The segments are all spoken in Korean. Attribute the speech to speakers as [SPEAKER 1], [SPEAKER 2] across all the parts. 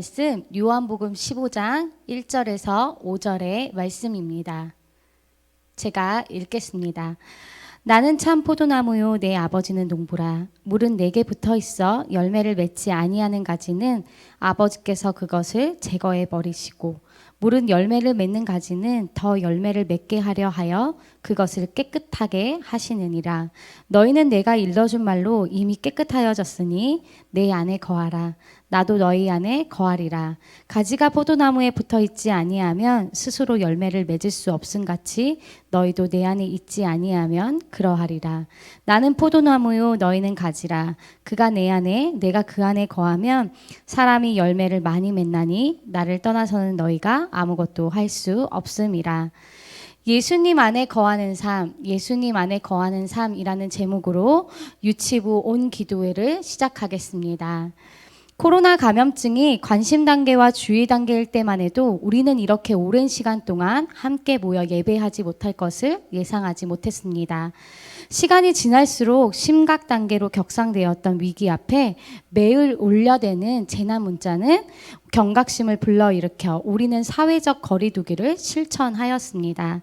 [SPEAKER 1] 말씀 요한복음 15장 1절에서 5절의 말씀입니다. 제가 읽겠습니다. 나는 참 포도나무요 내 아버지는 농부라 물은 내게 붙어 있어 열매를 맺지 아니하는 가지는 아버지께서 그것을 제거해 버리시고 물은 열매를 맺는 가지는 더 열매를 맺게 하려 하여 그것을 깨끗하게 하시느니라 너희는 내가 일러준 말로 이미 깨끗하여졌으니 내 안에 거하라 나도 너희 안에 거하리라. 가지가 포도나무에 붙어 있지 아니하면 스스로 열매를 맺을 수 없음 같이 너희도 내 안에 있지 아니하면 그러하리라. 나는 포도나무요 너희는 가지라. 그가 내 안에 내가 그 안에 거하면 사람이 열매를 많이 맺나니 나를 떠나서는 너희 가 아무것도 할 수 없음이라. 예수님 안에 거하는 삶, 예수님 안에 거하는 삶이라는 제목으로 유치부 온 기도회를 시작하겠습니다. 코로나 감염증이 관심 단계와 주의 단계일 때만 해도 우리는 이렇게 오랜 시간 동안 함께 모여 예배하지 못할 것을 예상하지 못했습니다. 시간이 지날수록 심각 단계로 격상되었던 위기 앞에 매일 올려대는 재난 문자는 경각심을 불러일으켜 우리는 사회적 거리두기를 실천하였습니다.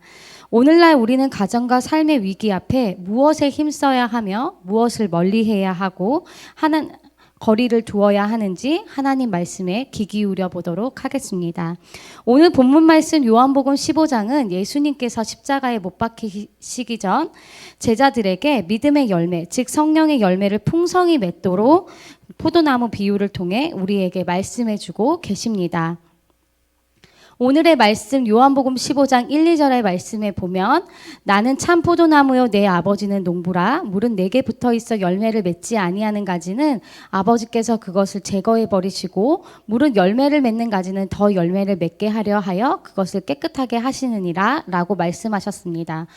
[SPEAKER 1] 오늘날 우리는 가정과 삶의 위기 앞에 무엇에 힘써야 하며 무엇을 멀리해야 하고 하는 거리를 두어야 하는지 하나님 말씀에 귀 기울여 보도록 하겠습니다. 오늘 본문 말씀 요한복음 15장은 예수님께서 십자가에 못 박히시기 전 제자들에게 믿음의 열매, 즉 성령의 열매를 풍성히 맺도록 포도나무 비유를 통해 우리에게 말씀해 주고 계십니다. 오늘의 말씀 요한복음 15장 1, 2절의 말씀에 보면 나는 참 포도나무요 내 아버지는 농부라 물은 내게 붙어 있어 열매를 맺지 아니하는 가지는 아버지께서 그것을 제거해 버리시고 물은 열매를 맺는 가지는 더 열매를 맺게 하려 하여 그것을 깨끗하게 하시느니라라고 말씀하셨습니다.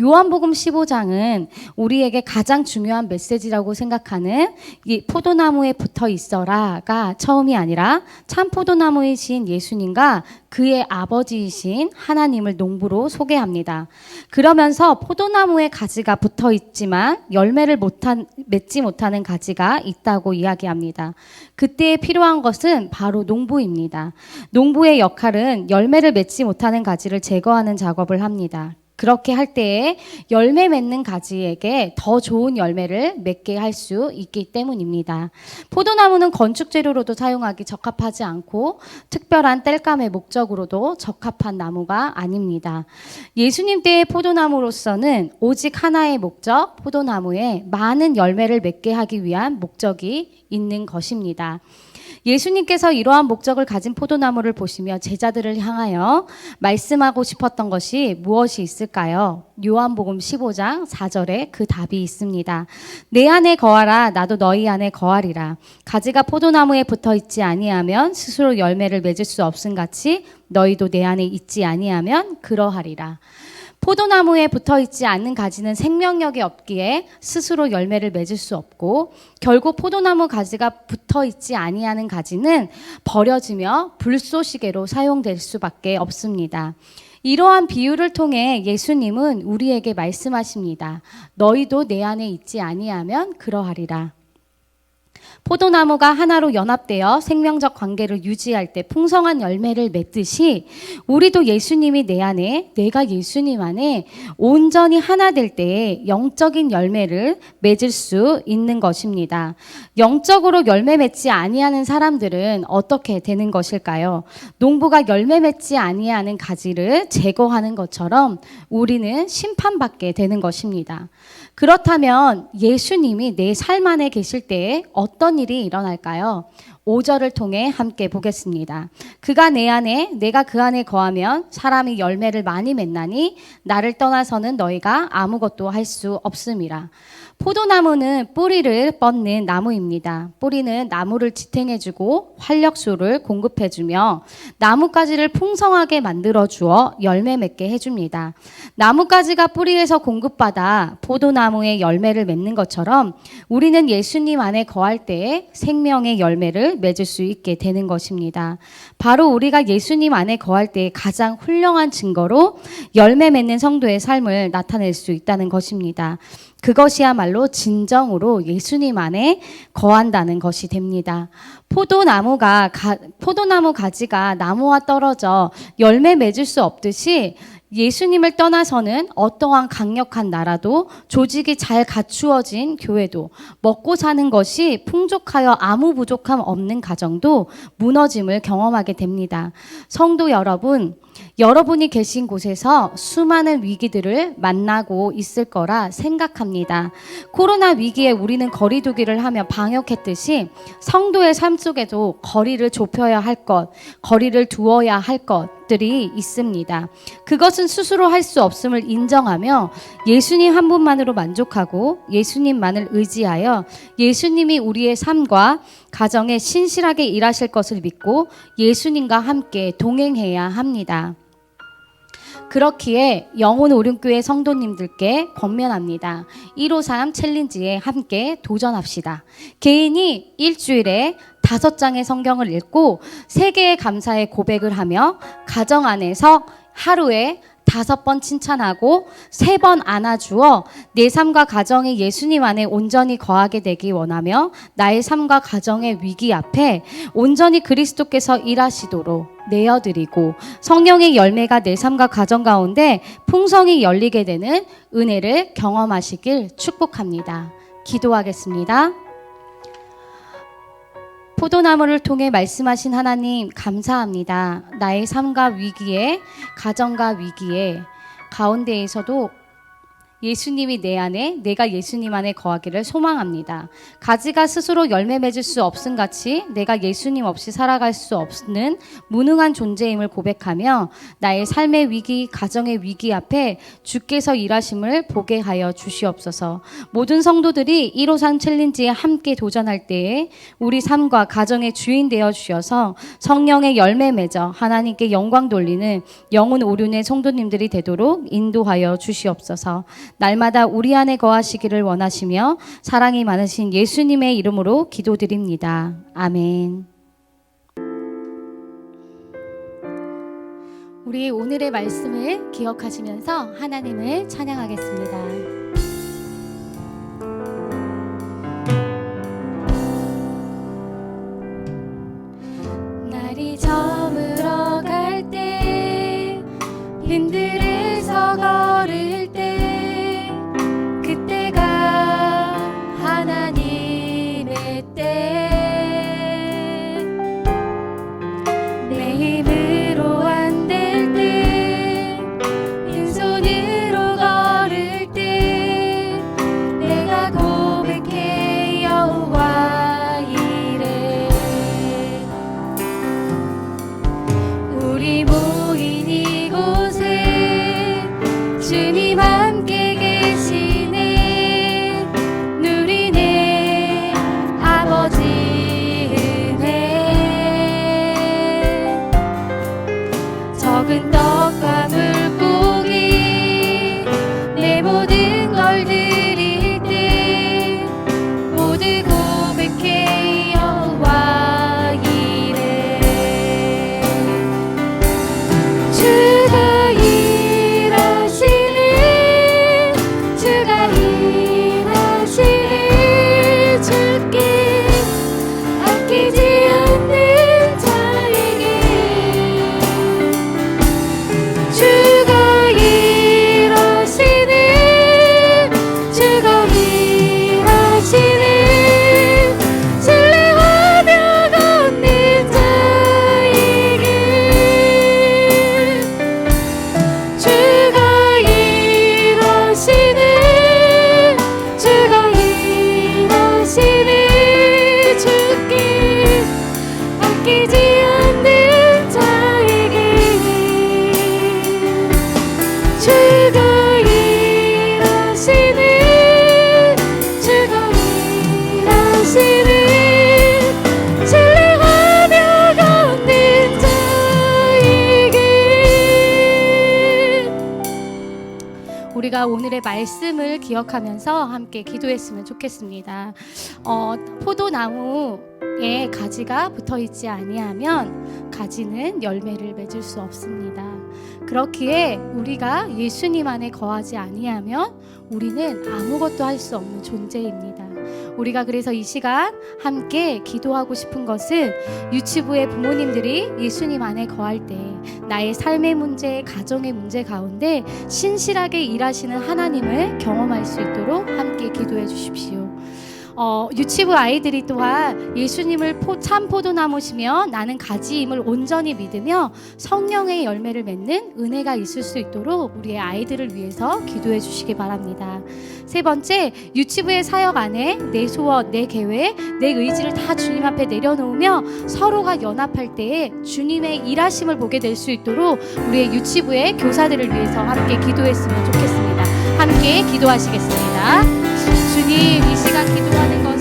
[SPEAKER 1] 요한복음 15장은 우리에게 가장 중요한 메시지라고 생각하는 이 포도나무에 붙어 있어라가 처음이 아니라 참 포도나무이신 예수님과 그의 아버지이신 하나님을 농부로 소개합니다. 그러면서 포도나무에 가지가 붙어 있지만 열매를 못한, 맺지 못하는 가지가 있다고 이야기합니다. 그때 필요한 것은 바로 농부입니다. 농부의 역할은 열매를 맺지 못하는 가지를 제거하는 작업을 합니다. 그렇게 할 때에 열매 맺는 가지에게 더 좋은 열매를 맺게 할 수 있기 때문입니다. 포도나무는 건축 재료로도 사용하기 적합하지 않고 특별한 땔감의 목적으로도 적합한 나무가 아닙니다. 예수님 때의 포도나무로서는 오직 하나의 목적, 포도나무에 많은 열매를 맺게 하기 위한 목적이 있는 것입니다. 예수님께서 이러한 목적을 가진 포도나무를 보시며 제자들을 향하여 말씀하고 싶었던 것이 무엇이 있을까요? 요한복음 15장 4절에 그 답이 있습니다. 내 안에 거하라 나도 너희 안에 거하리라. 가지가 포도나무에 붙어 있지 아니하면 스스로 열매를 맺을 수 없음 같이 너희도 내 안에 있지 아니하면 그러하리라. 포도나무에 붙어 있지 않는 가지는 생명력이 없기에 스스로 열매를 맺을 수 없고 결국 포도나무 가지가 붙어 있지 아니하는 가지는 버려지며 불쏘시개로 사용될 수밖에 없습니다. 이러한 비유를 통해 예수님은 우리에게 말씀하십니다. 너희도 내 안에 있지 아니하면 그러하리라. 포도나무가 하나로 연합되어 생명적 관계를 유지할 때 풍성한 열매를 맺듯이 우리도 예수님이 내 안에 내가 예수님 안에 온전히 하나 될 때에 영적인 열매를 맺을 수 있는 것입니다. 영적으로 열매 맺지 아니하는 사람들은 어떻게 되는 것일까요? 농부가 열매 맺지 아니하는 가지를 제거하는 것처럼 우리는 심판받게 되는 것입니다. 그렇다면 예수님이 내 삶 안에 계실 때에 어떤 일이 일어날까요? 5절을 통해 함께 보겠습니다. 그가 내 안에 내가 그 안에 거하면 사람이 열매를 많이 맺나니 나를 떠나서는 너희가 아무것도 할 수 없음이라. 포도나무는 뿌리를 뻗는 나무입니다. 뿌리는 나무를 지탱해주고 활력소를 공급해주며 나뭇가지를 풍성하게 만들어 주어 열매 맺게 해줍니다. 나뭇가지가 뿌리에서 공급받아 포도나무의 열매를 맺는 것처럼 우리는 예수님 안에 거할 때에 생명의 열매를 맺을 수 있게 되는 것입니다. 바로 우리가 예수님 안에 거할 때에 가장 훌륭한 증거로 열매 맺는 성도의 삶을 나타낼 수 있다는 것입니다. 그것이야말로 진정으로 예수님 안에 거한다는 것이 됩니다. 포도나무가 가, 포도나무 가지가 나무와 떨어져 열매 맺을 수 없듯이 예수님을 떠나서는 어떠한 강력한 나라도 조직이 잘 갖추어진 교회도 먹고 사는 것이 풍족하여 아무 부족함 없는 가정도 무너짐을 경험하게 됩니다. 성도 여러분, 여러분이 계신 곳에서 수많은 위기들을 만나고 있을 거라 생각합니다. 코로나 위기에 우리는 거리두기를 하며 방역했듯이 성도의 삶 속에도 거리를 좁혀야 할 것, 거리를 두어야 할 것들이 있습니다. 그것은 스스로 할 수 없음을 인정하며 예수님 한 분만으로 만족하고 예수님만을 의지하여 예수님이 우리의 삶과 가정에 신실하게 일하실 것을 믿고 예수님과 함께 동행해야 합니다. 그렇기에 영혼 오륜교회 성도님들께 권면합니다. 153 챌린지에 함께 도전합시다. 개인이 일주일에 다섯 장의 성경을 읽고 세 개의 감사의 고백을 하며 가정 안에서 하루에 다섯 번 칭찬하고 세 번 안아주어 내 삶과 가정이 예수님 안에 온전히 거하게 되기 원하며 나의 삶과 가정의 위기 앞에 온전히 그리스도께서 일하시도록 내어드리고 성령의 열매가 내 삶과 가정 가운데 풍성히 열리게 되는 은혜를 경험하시길 축복합니다. 기도하겠습니다. 포도나무를 통해 말씀하신 하나님 감사합니다. 나의 삶과 위기에 가정과 위기에 가운데에서도 예수님이 내 안에 내가 예수님 안에 거하기를 소망합니다. 가지가 스스로 열매 맺을 수 없음 같이 내가 예수님 없이 살아갈 수 없는 무능한 존재임을 고백하며 나의 삶의 위기, 가정의 위기 앞에 주께서 일하심을 보게 하여 주시옵소서. 모든 성도들이 153 챌린지에 함께 도전할 때에 우리 삶과 가정의 주인 되어 주셔서 성령의 열매 맺어 하나님께 영광 돌리는 영혼 오륜의 성도님들이 되도록 인도하여 주시옵소서. 날마다 우리 안에 거하시기를 원하시며 사랑이 많으신 예수님의 이름으로 기도드립니다. 아멘. 우리 오늘의 말씀을 기억하시면서 하나님을 찬양하겠습니다. 저물어 갈 때 빈들에서 걸을 때 오늘의 말씀을 기억하면서 함께 기도했으면 좋겠습니다. 어, 포도나무에 가지가 붙어 있지 아니하면 가지는 열매를 맺을 수 없습니다. 그렇기에 우리가 예수님 안에 거하지 아니하면 우리는 아무것도 할 수 없는 존재입니다. 우리가 그래서 이 시간 함께 기도하고 싶은 것은 유치부의 부모님들이 예수님 안에 거할 때 나의 삶의 문제, 가정의 문제 가운데 신실하게 일하시는 하나님을 경험할 수 있도록 함께 기도해 주십시오. 어, 유치부 아이들이 또한 예수님을 포, 참 포도나무시며 나는 가지임을 온전히 믿으며 성령의 열매를 맺는 은혜가 있을 수 있도록 우리의 아이들을 위해서 기도해 주시기 바랍니다. 세 번째, 유치부의 사역 안에 내 소원, 내 계획, 내 의지를 다 주님 앞에 내려놓으며 서로가 연합할 때에 주님의 일하심을 보게 될 수 있도록 우리의 유치부의 교사들을 위해서 함께 기도했으면 좋겠습니다. 함께 기도하시겠습니다. 주님 이 시간 기도하는 것은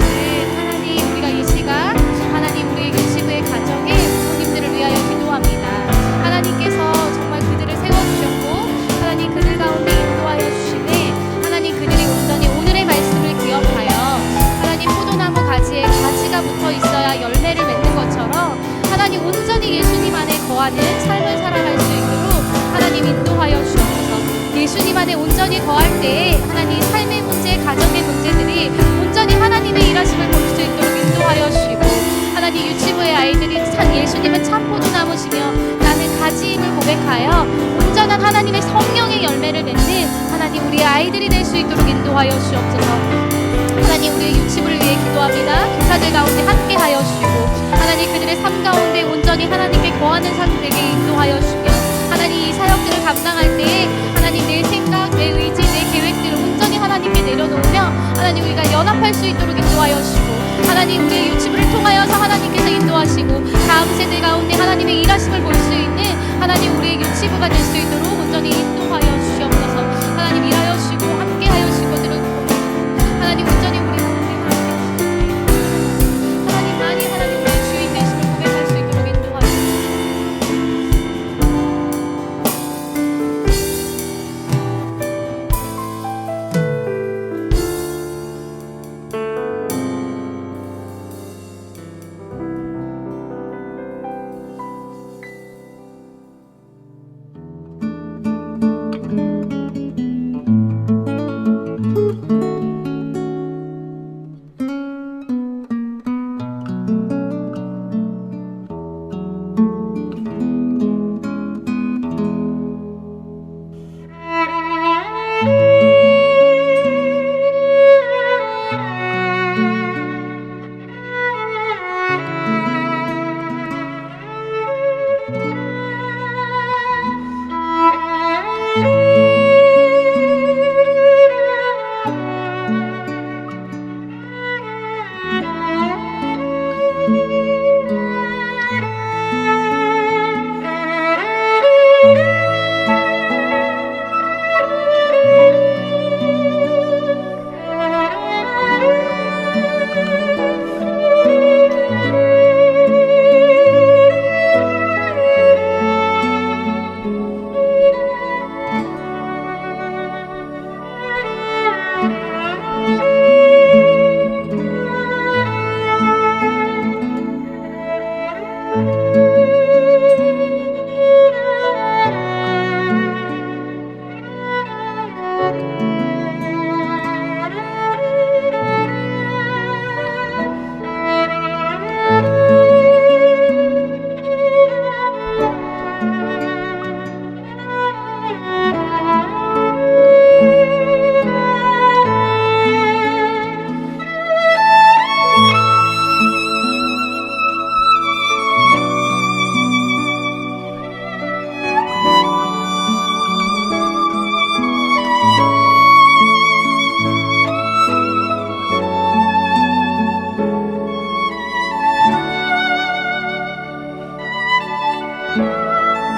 [SPEAKER 1] 하나님 우리가 이 시간 하나님 우리 유치부의 가정에 부모님들을 위하여 기도합니다. 하나님께서 정말 그들을 세워주셨고 하나님 그들 가운데 인도하여 주시네 하나님 그들이 온전히 오늘의 말씀을 기억하여 하나님 포도나무 가지에 가지가 붙어 있어야 열매를 맺는 것처럼 하나님 온전히 예수님 안에 거하는 삶을 살아갈 수 있도록 하나님 인도하여 주옵소서 예수님 안에 온전히 거할 때에 하나님 삶의 문제, 가정의 문제들이 온전히 하나님의 일하심을 볼 수 있도록 인도하여 주시고 하나님 유치부의 아이들이 참 예수님은 참 포도나무시며 나는 가지임을 고백하여 온전한 하나님의 성령의 열매를 맺는 하나님 우리의 아이들이 될 수 있도록 인도하여 주옵소서. 하나님 우리의 유치부를 위해 기도합니다. 교사들 가운데 함께 하여 주시고 하나님 그들의 삶 가운데 온전히 하나님께 거하는 삶 되게 인도하여 주시며 간간히 사역들을 감당할 때에 하나님 내 생각, 내 의지, 내 계획들을 온전히 하나님께 내려놓으며 하나님 우리가 연합할 수 있도록 인도하여 주시고 하나님 우리의 유치부를 통하여서 하나님께서 인도하시고 다음 세대 가운데 하나님의 일하심을 볼 수 있는 하나님 우리의 유치부가 될 수 있도록 온전히 인도하여 주시옵소서. 하나님 일하여 주시고 함께하여 주시고 들은 하나님 온전히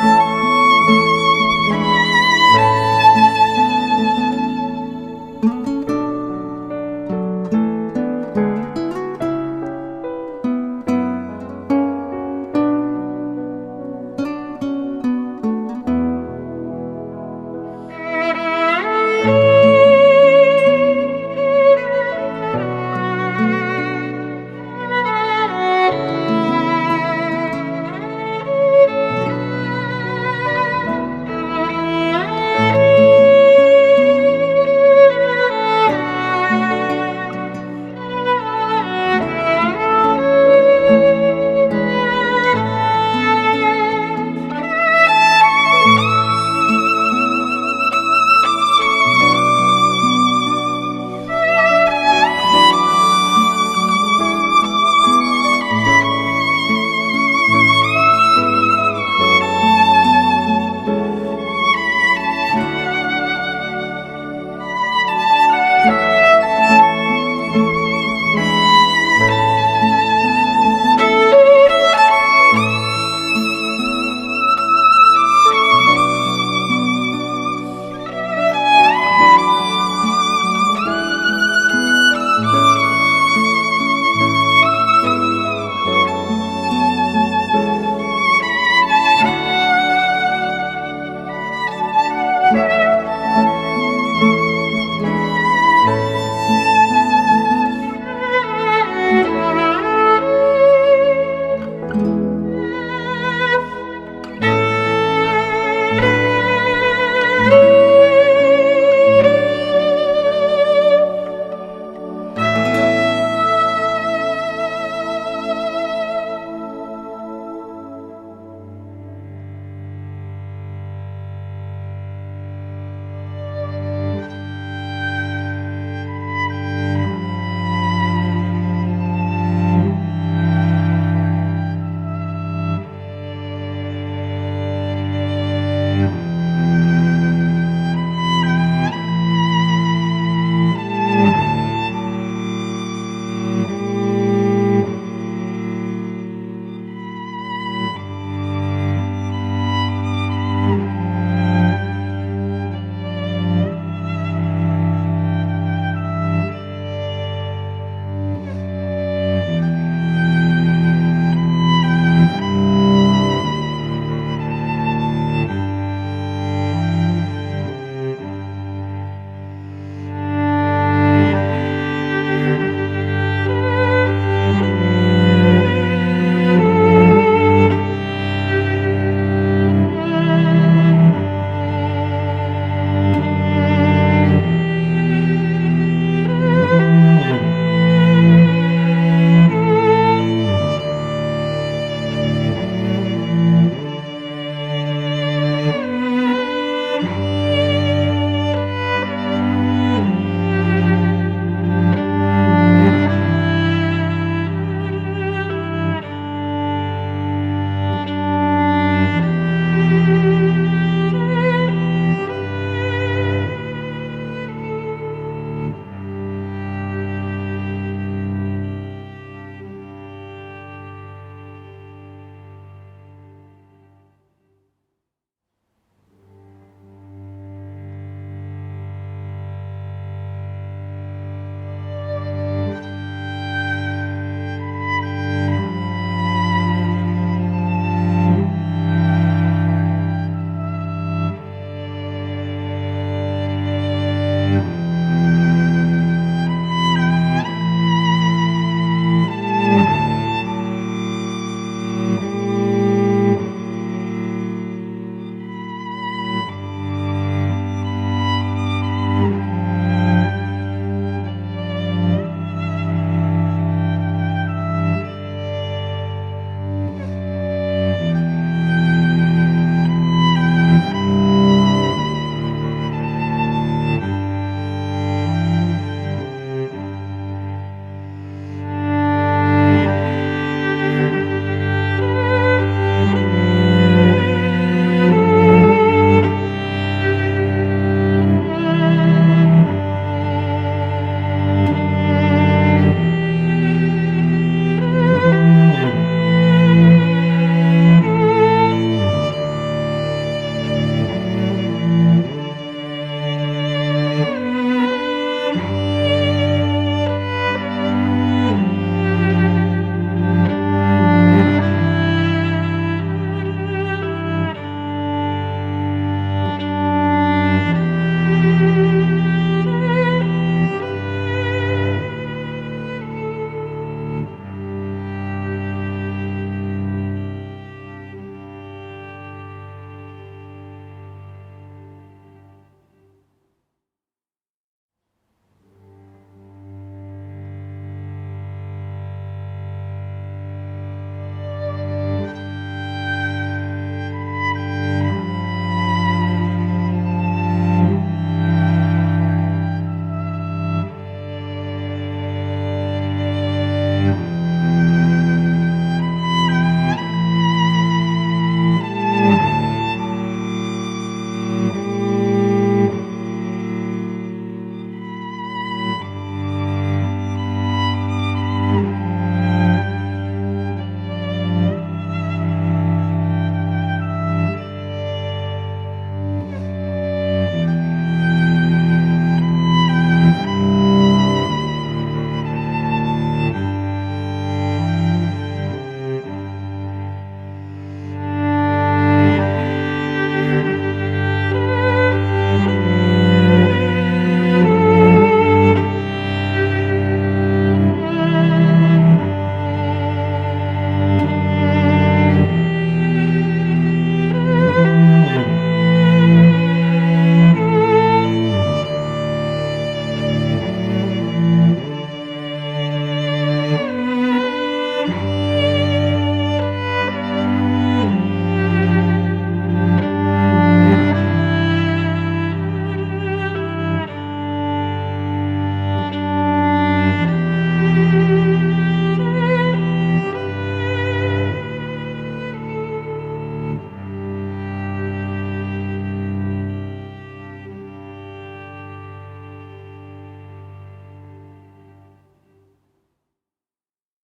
[SPEAKER 1] Música